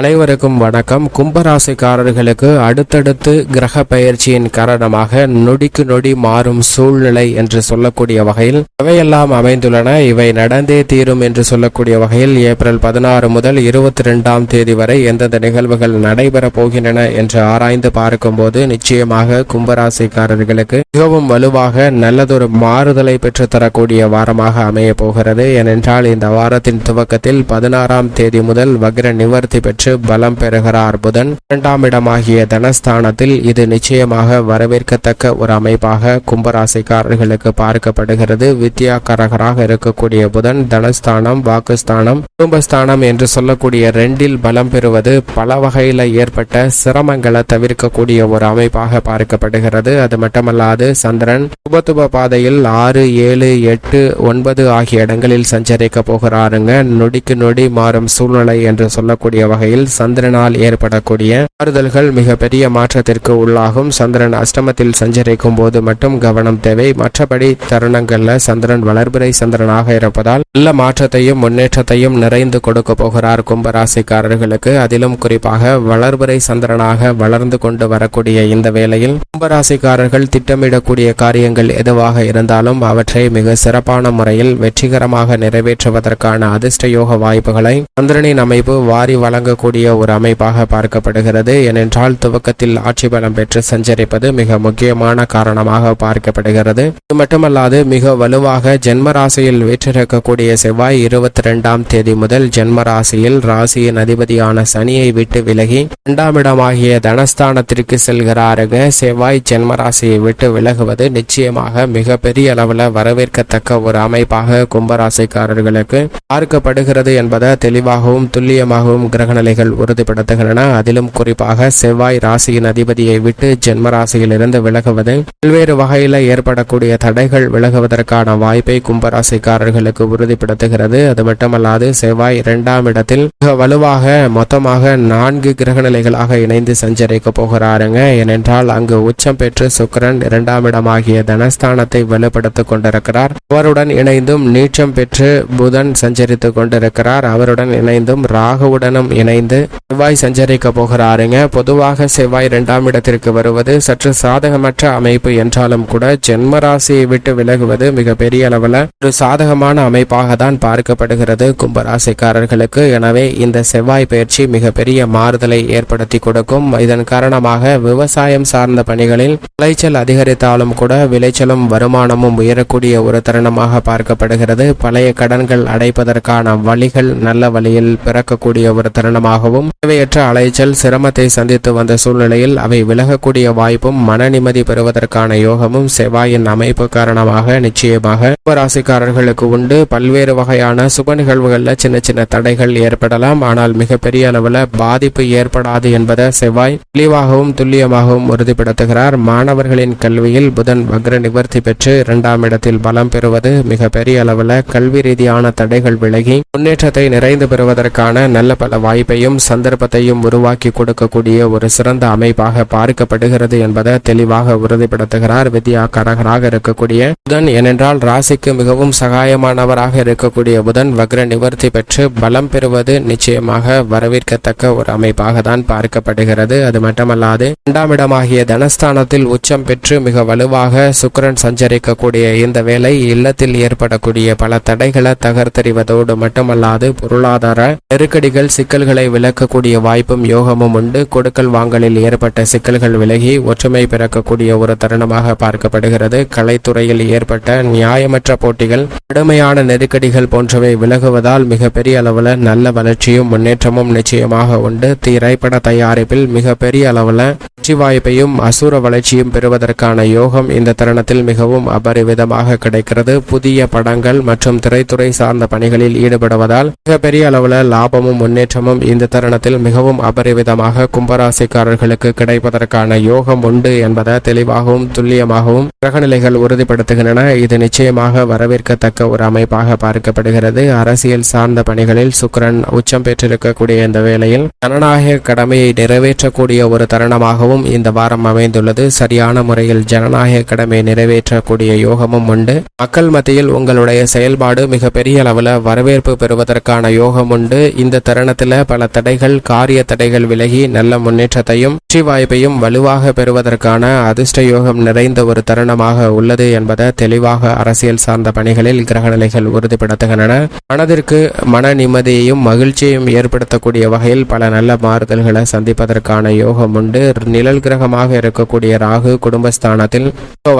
அனைவருக்கும் வணக்கம். கும்பராசிக்காரர்களுக்கு அடுத்தடுத்து கிரக பயிற்சியின் காரணமாக நொடிக்கு நொடி மாறும் சூழ்நிலை என்று சொல்லக்கூடிய வகையில் இவையெல்லாம் அமைந்துள்ளன. இவை நடந்தே தீரும் என்று சொல்லக்கூடிய வகையில் ஏப்ரல் பதினாறு முதல் இருபத்தி ரெண்டாம் தேதி வரை எந்தெந்த நிகழ்வுகள் நடைபெறப் போகின்றன என்று ஆராய்ந்து பார்க்கும்போது நிச்சயமாக கும்பராசிக்காரர்களுக்கு மிகவும் வலுவாக நல்லதொரு மாறுதலை பெற்றுத்தரக்கூடிய வாரமாக அமைய போகிறது. ஏனென்றால் இந்த வாரத்தின் துவக்கத்தில் பதினாறாம் தேதி முதல் வக்ர நிவர்த்தி பெற்று பலம் பெறுகிறார் புதன் இரண்டாம் இடமாகிய தனஸ்தானத்தில் இது நிச்சயமாக வரவேற்கத்தக்க ஒரு அமைப்பாக கும்பராசிக்காரர்களுக்கு பார்க்கப்படுகிறது. வித்யாகாரகராக இருக்கக்கூடிய புதன் தனஸ்தானம் வாக்குஸ்தானம் குடும்பஸ்தானம் என்று சொல்லக்கூடிய ரெண்டில் பலம் பெறுவது பல வகையில ஏற்பட்ட சிரமங்களை தவிர்க்கக்கூடிய ஒரு அமைப்பாக பார்க்கப்படுகிறது. அது மட்டுமல்லாது சந்திரன் சுபத்துப பாதையில் ஆறு ஏழு எட்டு ஒன்பது ஆகிய இடங்களில் சஞ்சரிக்க போகிறாருங்க. நொடிக்கு நொடி மாறும் சூழ்நிலை என்று சொல்லக்கூடிய வகையில் சந்திரனால் ஏற்படக்கூடிய மாறுதல்கள் மிகப்பெரிய மாற்றத்திற்கு உள்ளாகும். சந்திரன் அஷ்டமத்தில் சஞ்சரிக்கும் போது மட்டும் கவனம் தேவை. மற்றபடி தருணங்கள்ல சந்திரன் வளர்பிறை சந்திரனாக இருப்பதால் நல்ல மாற்றத்தையும் முன்னேற்றத்தையும் நிறைந்து கொடுக்க போகிறார் கும்பராசிக்காரர்களுக்கு. அதிலும் குறிப்பாக வளர்பிறை சந்திரனாக வளர்ந்து கொண்டு வரக்கூடிய இந்த வேளையில் கும்பராசிக்காரர்கள் திட்டமிடக்கூடிய காரியங்கள் எதுவாக இருந்தாலும் அவற்றை மிக சிறப்பான முறையில் வெற்றிகரமாக நிறைவேற்றுவதற்கான அதிர்ஷ்ட யோக வாய்ப்புகளை சந்திரனின் அமைப்பு வாரி வழங்க கூடிய ஒரு அமைப்பாக பார்க்கப்படுகிறது. ஏனென்றால் துவக்கத்தில் ஆட்சி பலம் பெற்று சஞ்சரிப்பது மிக முக்கியமான காரணமாக பார்க்கப்படுகிறது. இது மட்டுமல்லாது மிக வலுவாக ஜென்மராசியில் வீற்றிருக்கக்கூடிய செவ்வாய் இருபத்தி ரெண்டாம் தேதி முதல் ஜென்மராசியில் ராசியின் அதிபதியான சனியை விட்டு விலகி இரண்டாம் இடமாகிய தனஸ்தானத்திற்கு செல்கிறாருங்க. செவ்வாய் ஜென்மராசியை விட்டு விலகுவது நிச்சயமாக மிகப்பெரிய அளவில் வரவேற்கத்தக்க ஒரு அமைப்பாக கும்பராசிக்காரர்களுக்கு பார்க்கப்படுகிறது என்பதை தெளிவாகவும் துல்லியமாகவும் நிலைகள் உறுதிப்படுத்துகின்றன. அதிலும் குறிப்பாக செவ்வாய் ராசியின் அதிபதியை விட்டு ஜென்ம ராசியிலிருந்து விலகுவது பல்வேறு வகையில் ஏற்படக்கூடிய தடைகள் விலகுவதற்கான வாய்ப்பை கும்பராசிக்காரர்களுக்கு உறுதிப்படுத்துகிறது. அது மட்டுமல்லாது செவ்வாய் இரண்டாம் இடத்தில் மிக வலுவாக மொத்தமாக நான்கு கிரகநிலைகளாக இணைந்து சஞ்சரிக்க போகிறாருங்க. ஏனென்றால் அங்கு உச்சம் பெற்று சுக்கரன் இரண்டாம் இடமாகிய தனஸ்தானத்தை வலுப்படுத்திக் கொண்டிருக்கிறார். அவருடன் இணைந்தும் நீச்சம் பெற்று புதன் சஞ்சரித்துக் கொண்டிருக்கிறார். அவருடன் இணைந்தும் ராகுவுடனும் இணைந்து செவ்வாய் சஞ்சரிக்க போகிறாருங்க. பொதுவாக செவ்வாய் இரண்டாம் இடத்திற்கு வருவது சற்று சாதகமற்ற அமைப்பு என்றாலும் கூட ஜென்ம ராசியை விட்டு விலகுவது மிக பெரிய அளவில் ஒரு சாதகமான அமைப்பாக தான் பார்க்கப்படுகிறது கும்பராசிக்காரர்களுக்கு. எனவே இந்த செவ்வாய் பயிற்சி மிக பெரிய மாறுதலை ஏற்படுத்தி கொடுக்கும். இதன் காரணமாக விவசாயம் சார்ந்த பணிகளில் விளைச்சல் அதிகரித்தாலும் கூட விளைச்சலும் வருமானமும் உயரக்கூடிய ஒரு தருணமாக பார்க்கப்படுகிறது. பழைய கடன்கள் அடைப்பதற்கான வழிகள் நல்ல வழியில் பிறக்கக்கூடிய ஒரு தருணமாக காரணமாகவும் தேவையற்ற அலைச்சல் சிரமத்தை சந்தித்து வந்த சூழ்நிலையில் அவை விலகக்கூடிய வாய்ப்பும் மன நிம்மதி பெறுவதற்கான யோகமும் செவ்வாயின் அமைப்பு காரணமாக நிச்சயமாக ராசிக்காரர்களுக்கு உண்டு. பல்வேறு வகையான சுப நிகழ்வுகளில் சின்ன சின்ன தடைகள் ஏற்படலாம். ஆனால் மிகப்பெரிய அளவில் பாதிப்பு ஏற்படாது என்பதை செவ்வாய் தெளிவாகவும் துல்லியமாகவும் உறுதிப்படுத்துகிறார். மாணவர்களின் கல்வியில் புதன் வக்ர நிவர்த்தி பெற்று இரண்டாம் இடத்தில் பலம் பெறுவது மிக பெரிய அளவில் கல்வி ரீதியான தடைகள் விலகி முன்னேற்றத்தை நிறைந்து பெறுவதற்கான நல்ல பல வாய்ப்பை வாய்ப்பையும் சந்தர்ப்பத்தையும் உருவாக்கி கொடுக்கக்கூடிய ஒரு சிறந்த அமைப்பாக பார்க்கப்படுகிறது என்பதை தெளிவாக உறுதிப்படுத்துகிறார் வித்யா கடகராக இருக்கக்கூடிய புதன். ஏனென்றால் ராசிக்கு மிகவும் சகாயமானவராக இருக்கக்கூடிய புதன் வக்ர நிவர்த்தி பெற்று பலம் பெறுவது நிச்சயமாக வரவேற்கத்தக்க ஒரு அமைப்பாக தான் பார்க்கப்படுகிறது. அது மட்டுமல்லாது இரண்டாம் இடமாகிய தனஸ்தானத்தில் உச்சம் பெற்று மிக வலுவாக சுக்கிரன் சஞ்சரிக்கக்கூடிய இந்த வேலை இல்லத்தில் ஏற்படக்கூடிய பல தடைகளை தகர்த்தெறிவதோடு மட்டுமல்லாது பொருளாதார நெருக்கடிகள் சிக்கல்களை விளக்கக்கூடிய வாய்ப்பும் யோகமும் உண்டு. கொடுக்கல் வாங்கலில் ஏற்பட்ட சிக்கல்கள் விலகி ஒற்றுமை பிறக்கக்கூடிய ஒரு தருணமாக பார்க்கப்படுகிறது. கலைத்துறையில் ஏற்பட்ட நியாயமற்ற போட்டிகள் கடுமையான நெருக்கடிகள் போன்றவை விலகுவதால் மிகப்பெரிய அளவில் நல்ல வளர்ச்சியும் முன்னேற்றமும் நிச்சயமாக உண்டு. திரைப்பட தயாரிப்பில் மிகப்பெரிய அளவில் வெற்றி வாய்ப்பையும் அசுர வளர்ச்சியும் பெறுவதற்கான யோகம் இந்த தருணத்தில் மிகவும் அபரிவிதமாக கிடைக்கிறது. புதிய படங்கள் மற்றும் திரைத்துறை சார்ந்த பணிகளில் ஈடுபடுவதால் மிகப்பெரிய அளவில் லாபமும் முன்னேற்றமும் இந்த இந்த தருணத்தில் மிகவும் அபரிவிதமாக கும்பராசிக்காரர்களுக்கு கிடைப்பதற்கான யோகம் உண்டு என்பதை தெளிவாகவும் துல்லியமாகவும் கிரகநிலைகள் உறுதிப்படுத்துகின்றன. இது நிச்சயமாக வரவேற்கத்தக்க ஒரு அமைப்பாக பார்க்கப்படுகிறது. அரசியல் சார்ந்த பணிகளில் சுக்கிரன் உச்சம் பெற்றிருக்கக்கூடிய இந்த வேளையில் ஜனநாயக கடமையை நிறைவேற்றக்கூடிய ஒரு தருணமாகவும் இந்த வாரம் அமைந்துள்ளது. சரியான முறையில் ஜனநாயக கடமையை நிறைவேற்றக்கூடிய யோகமும் உண்டு. மக்கள் மத்தியில் உங்களுடைய செயல்பாடு மிக பெரிய அளவில் வரவேற்பு பெறுவதற்கான யோகம் உண்டு. இந்த தருணத்தில் பல தடைகள் காரிய தடைகள் விலகி நல்ல முன்னேற்றத்தையும் வெற்றி வாய்ப்பையும் வலுவாக பெறுவதற்கான அதிர்ஷ்ட யோகம் நிறைந்த ஒரு தருணமாக உள்ளது என்பதை தெளிவாக அரசியல் சார்ந்த பணிகளில் கிரகநிலைகள் உறுதிப்படுத்துகின்றன. மனதிற்கு மன நிம்மதியையும் மகிழ்ச்சியையும் ஏற்படுத்தக்கூடிய வகையில் பல நல்ல மாறுதல்களை சந்திப்பதற்கான யோகம் உண்டு. நிழல் கிரகமாக இருக்கக்கூடிய ராகு குடும்பஸ்தானத்தில்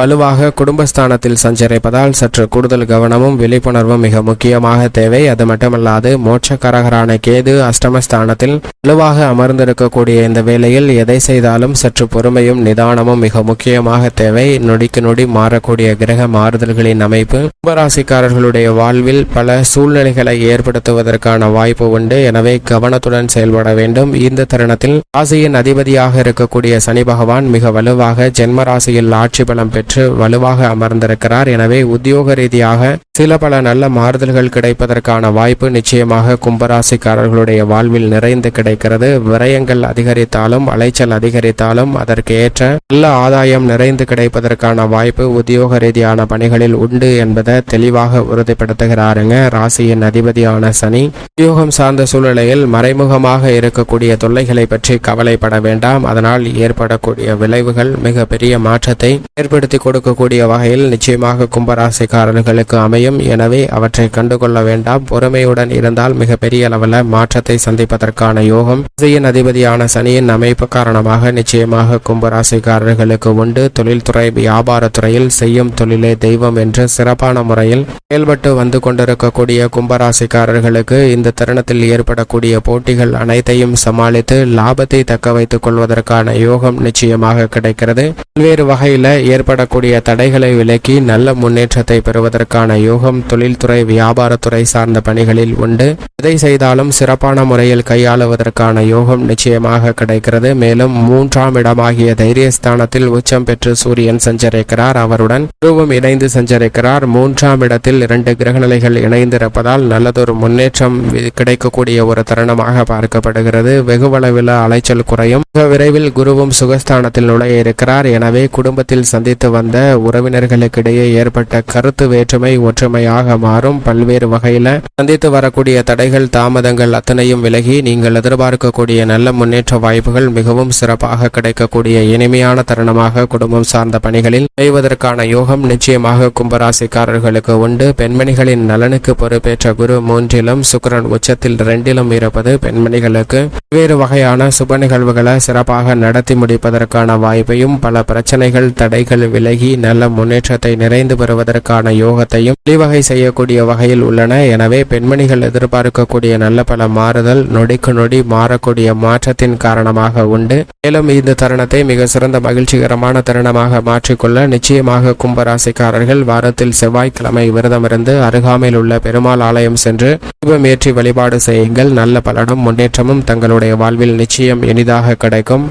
வலுவாக குடும்பஸ்தானத்தில் சஞ்சரிப்பதால் சற்று கூடுதல் கவனமும் விழிப்புணர்வும் மிக முக்கியமாக தேவை. அது மட்டுமல்லாது மோட்சக்காரகரான கேது ஸ்தானத்தில் வலுவாக அமர்ந்திருக்கக்கூடிய இந்த வேளையில் எதை செய்தாலும் சற்று பொறுமையும் நிதானமும் மிக முக்கியமாக தேவை. நொடிக்கு நொடி மாறக்கூடிய கிரக மாறுதல்களின் அமைப்பு கும்பராசிக்காரர்களுடைய வாழ்வில் பல சூழ்நிலைகளை ஏற்படுத்துவதற்கான வாய்ப்பு உண்டு. எனவே கவனத்துடன் செயல்பட வேண்டும். இந்த தருணத்தில் ராசியின் அதிபதியாக இருக்கக்கூடிய சனி பகவான் மிக வலுவாக ஜென்மராசியில் ஆட்சி பலம் பெற்று வலுவாக அமர்ந்திருக்கிறார். எனவே உத்தியோக ரீதியாக சில பல நல்ல மாறுதல்கள் கிடைப்பதற்கான வாய்ப்பு நிச்சயமாக கும்பராசிக்காரர்களுடைய வாழ்வில் நிறைந்து கிடைக்கிறது. விரயங்கள் அதிகரித்தாலும் அலைச்சல் அதிகரித்தாலும் அதற்கு ஏற்ற நல்ல ஆதாயம் நிறைந்து கிடைப்பதற்கான வாய்ப்பு உத்தியோக ரீதியான பணிகளில் உண்டு என்பதை தெளிவாக உறுதிப்படுத்துகிறாருங்க. ராசியின் அதிபதியான சனி உத்தியோகம் சார்ந்த சூழ்நிலையில் மறைமுகமாக இருக்கக்கூடிய தொல்லைகளை பற்றி கவலைப்பட வேண்டாம். அதனால் ஏற்படக்கூடிய விளைவுகள் மிக பெரிய மாற்றத்தை ஏற்படுத்தி கொடுக்கக்கூடிய வகையில் நிச்சயமாக கும்பராசிக்காரர்களுக்கு அமையும். எனவே அவற்றை கண்டுகொள்ள வேண்டாம். பொறுமையுடன் இருந்தால் மிகப்பெரிய அளவில் மாற்றத்தை சந்திப்பதற்கான யோகம். ராசியின் அதிபதியான சனியின் அமைப்பு காரணமாக நிச்சயமாக கும்பராசிக்காரர்களுக்கு உண்டு. தொழில்துறை வியாபாரத்துறையில் செய்யும் தொழிலே தெய்வம் என்று சிறப்பான முறையில் செயல்பட்டு வந்து கொண்டிருக்கக்கூடிய கும்பராசிக்காரர்களுக்கு இந்த தருணத்தில் ஏற்படக்கூடிய போட்டிகள் அனைத்தையும் சமாளித்து லாபத்தை தக்க வைத்துக் கொள்வதற்கான யோகம் நிச்சயமாக கிடைக்கிறது. பல்வேறு வகையில் ஏற்படக்கூடிய தடைகளை விலக்கி நல்ல முன்னேற்றத்தை பெறுவதற்கான யோகம் தொழில்துறை வியாபாரத்துறை சார்ந்த பணிகளில் உண்டு. எதை செய்தாலும் சிறப்பான முறையில் கையாளுவதற்கான யோகம் நிச்சயமாக கிடைக்கிறது. மேலும் மூன்றாம் இடமாகிய தைரியஸ்தானத்தில் உச்சம் பெற்று சூரியன் சஞ்சரிக்கிறார். அவருடன் குருவும் இணைந்து சஞ்சரிக்கிறார். மூன்றாம் இடத்தில் இரண்டு கிரகநிலைகள் இணைந்திருப்பதால் நல்லதொரு முன்னேற்றம் கிடைக்கக்கூடிய ஒரு தருணமாக பார்க்கப்படுகிறது. வெகுவளவில் அலைச்சல் குறையும். மிக விரைவில் குருவும் சுகஸ்தானத்தில் நுழைய இருக்கிறார். எனவே குடும்பத்தில் சந்தித்து வந்த உறவினர்களுக்கிடையே ஏற்பட்ட கருத்து வேற்றுமை ஒற்று ஒற்றுமையாக மாறும். பல்வேறு வகையில சந்தித்து வரக்கூடிய தடைகள் தாமதங்கள் அத்தனையும் விலகி நீங்கள் எதிர்பார்க்கக்கூடிய நல்ல முன்னேற்ற வாய்ப்புகள் மிகவும் சிறப்பாக கிடைக்கக்கூடிய இனிமையான தருணமாக குடும்பம் சார்ந்த பணிகளில் செய்வதற்கான யோகம் நிச்சயமாக கும்பராசிக்காரர்களுக்கு உண்டு. பெண்மணிகளின் நலனுக்கு பொறுப்பேற்ற குரு மூன்றிலும் சுக்கரன் உச்சத்தில் இரண்டிலும் இருப்பது பெண்மணிகளுக்கு வேறு வகையான சுப நிகழ்வுகளை சிறப்பாக நடத்தி முடிப்பதற்கான வாய்ப்பையும் பல பிரச்சனைகள் தடைகள் விலகி நல்ல முன்னேற்றத்தை நிறைந்து பெறுவதற்கான யோகத்தையும் வழிவகை செய்யக்கூடிய வகையில் உள்ளன. எனவே பெண்மணிகள் எதிர்பார்க்கக்கூடிய நல்ல பல மாறுதல் நொடிக்கு நொடி மாறக்கூடிய மாற்றத்தின் காரணமாக உண்டு. மேலும் இந்த தருணத்தை மிக சிறந்த மகிழ்ச்சிகரமான தருணமாக மாற்றிக்கொள்ள நிச்சயமாக கும்பராசிக்காரர்கள் வாரத்தில் செவ்வாய்க்கிழமை விரதமிருந்து அருகாமையில் உள்ள பெருமாள் ஆலயம் சென்று தீபம் ஏற்றி வழிபாடு செய்யுங்கள். நல்ல பலனும் முன்னேற்றமும் தங்களுடைய வாழ்வில் நிச்சயம் இனிதாக கிடைக்கும்.